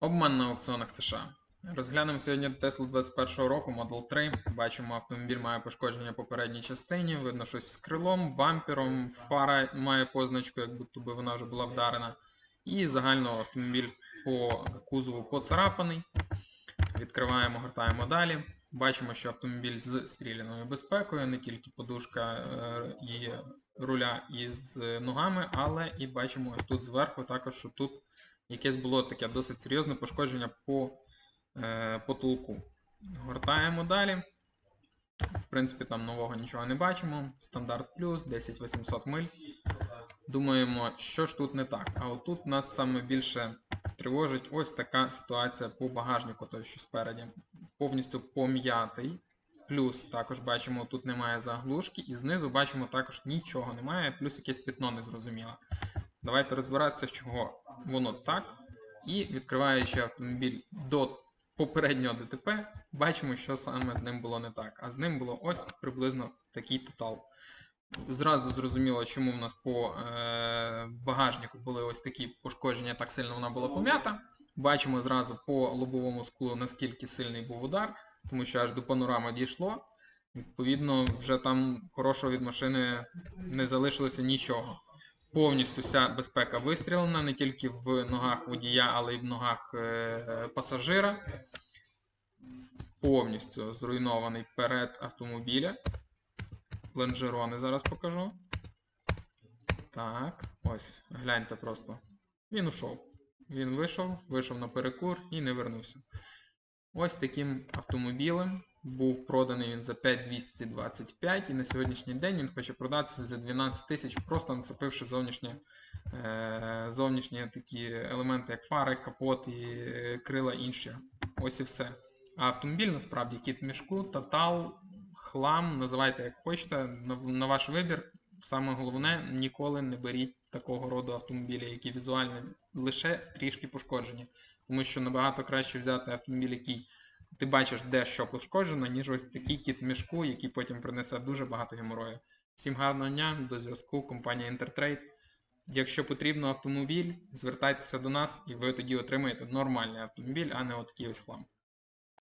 Обман на аукціонах США. Розглянемо сьогодні Теслу 21 року Model 3. Бачимо, автомобіль має пошкодження по передній частині. Видно щось з крилом, бампером, фара має позначку, як будто би вона вже була вдарена. І загально автомобіль по кузову поцарапаний. Відкриваємо, гортаємо далі. Бачимо, що автомобіль з стріляною безпекою, не тільки подушка е, і руля із ногами, але і бачимо тут зверху також, що тут якесь було таке досить серйозне пошкодження по е, потолку. Гортаємо далі. В принципі, там нового нічого не бачимо. Стандарт плюс, 10800 миль. Думаємо, що ж тут не так. А отут нас саме більше тривожить ось така ситуація по багажнику, той що спереді. Повністю пом'ятий. Плюс також бачимо, тут немає заглушки, і знизу бачимо також нічого немає, плюс якесь пятно незрозуміле. Давайте розбиратися, чого воно так. І відкриваючи автомобіль до попереднього ДТП, бачимо, що саме з ним було не так. А з ним було ось приблизно такий тотал. Зразу зрозуміло, чому в нас по е, багажнику були ось такі пошкодження, так сильно вона була пом'ята. Бачимо зразу по лобовому склу, наскільки сильний був удар, тому що аж до панорами дійшло. Відповідно, вже там хорошого від машини не залишилося нічого. Повністю вся безпека вистрілена не тільки в ногах водія, але й в ногах е, пасажира. Повністю зруйнований перед автомобіля. Лонжерони зараз покажу. Так, ось, гляньте просто. Він ушов. Він вийшов, вийшов на перекур і не вернувся. Ось таким автомобілем був проданий він за 5225 і на сьогоднішній день він хоче продатися за 12 тисяч, просто нацепивши зовнішні, е, зовнішні такі елементи, як фари, капот і е, крила інші. Ось і все. А автомобіль насправді кіт в мішку, тотал, хлам, називайте як хочете, на ваш вибір. Саме головне, ніколи не беріть такого роду автомобілі, які візуально лише трішки пошкоджені. Тому що набагато краще взяти автомобіль, який ти бачиш, де що пошкоджено, ніж ось такий кіт в мішку, який потім принесе дуже багато геморою. Всім гарного дня, до зв'язку, компанія Intertrade. Якщо потрібно автомобіль, звертайтеся до нас і ви тоді отримаєте нормальний автомобіль, а не отакий ось хлам.